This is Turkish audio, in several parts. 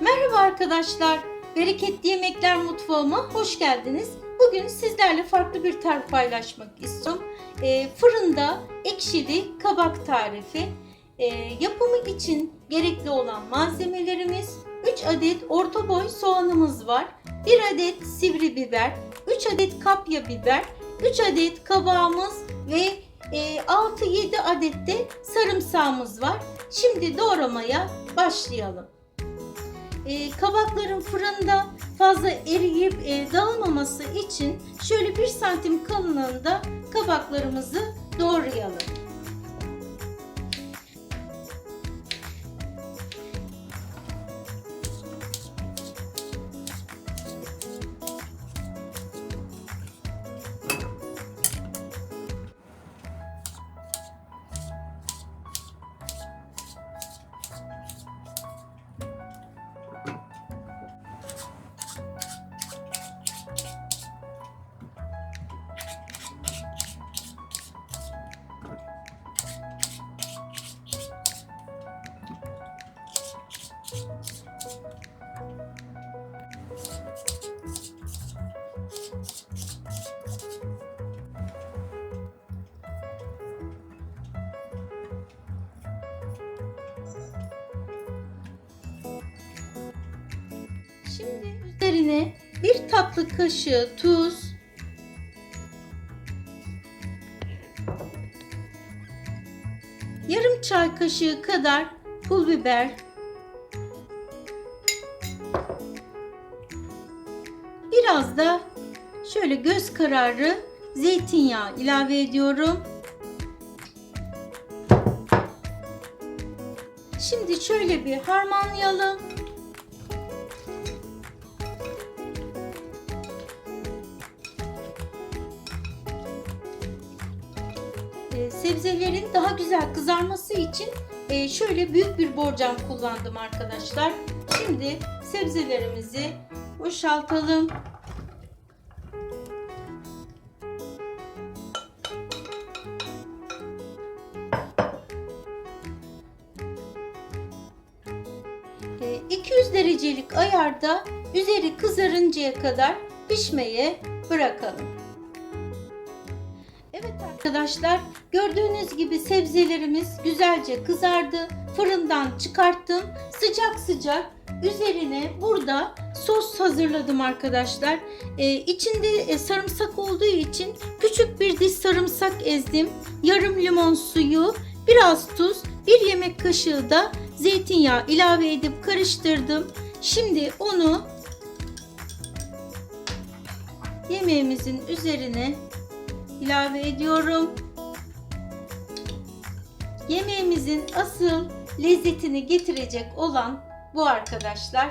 Merhaba arkadaşlar. Bereketli Yemekler Mutfağıma hoş geldiniz. Bugün sizlerle farklı bir tarif paylaşmak istiyorum. Ee, fırında ekşili kabak tarifi. Ee, yapımı için gerekli olan malzemelerimiz 3 adet orta boy soğanımız var. 1 adet sivri biber, 3 adet kapya biber, 3 adet kabağımız ve e, 6-7 adet de sarımsağımız var. Şimdi doğramaya başlayalım. E, kabakların fırında fazla eriyip e, dağılmaması için şöyle 1 santim kalınlığında kabaklarımızı doğrayalım. Şimdi üzerine bir tatlı kaşığı tuz, yarım çay kaşığı kadar pul biber, biraz da şöyle göz kararı zeytinyağı ilave ediyorum. Şimdi şöyle bir harmanlayalım. E, sebzelerin daha güzel kızarması için e, şöyle büyük bir borcam kullandım arkadaşlar. Şimdi sebzelerimizi boşaltalım. E, 200 derecelik ayarda üzeri kızarıncaya kadar pişmeye bırakalım. Evet arkadaşlar gördüğünüz gibi sebzelerimiz güzelce kızardı. Fırından çıkarttım. Sıcak sıcak üzerine burada sos hazırladım arkadaşlar. Ee, içinde e, sarımsak olduğu için küçük bir diş sarımsak ezdim. Yarım limon suyu, biraz tuz, bir yemek kaşığı da zeytinyağı ilave edip karıştırdım. Şimdi onu yemeğimizin üzerine ilave ediyorum. Yemeğimizin asıl lezzetini getirecek olan bu arkadaşlar.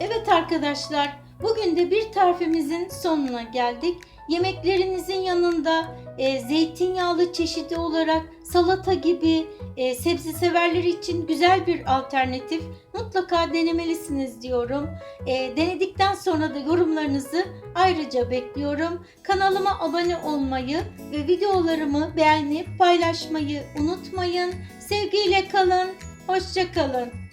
Evet arkadaşlar, bugün de bir tarifimizin sonuna geldik. Yemeklerinizin yanında e, zeytinyağlı çeşidi olarak salata gibi e, sebze severler için güzel bir alternatif. Mutlaka denemelisiniz diyorum. E, denedikten sonra da yorumlarınızı ayrıca bekliyorum. Kanalıma abone olmayı ve videolarımı beğenip paylaşmayı unutmayın. Sevgiyle kalın, hoşça kalın.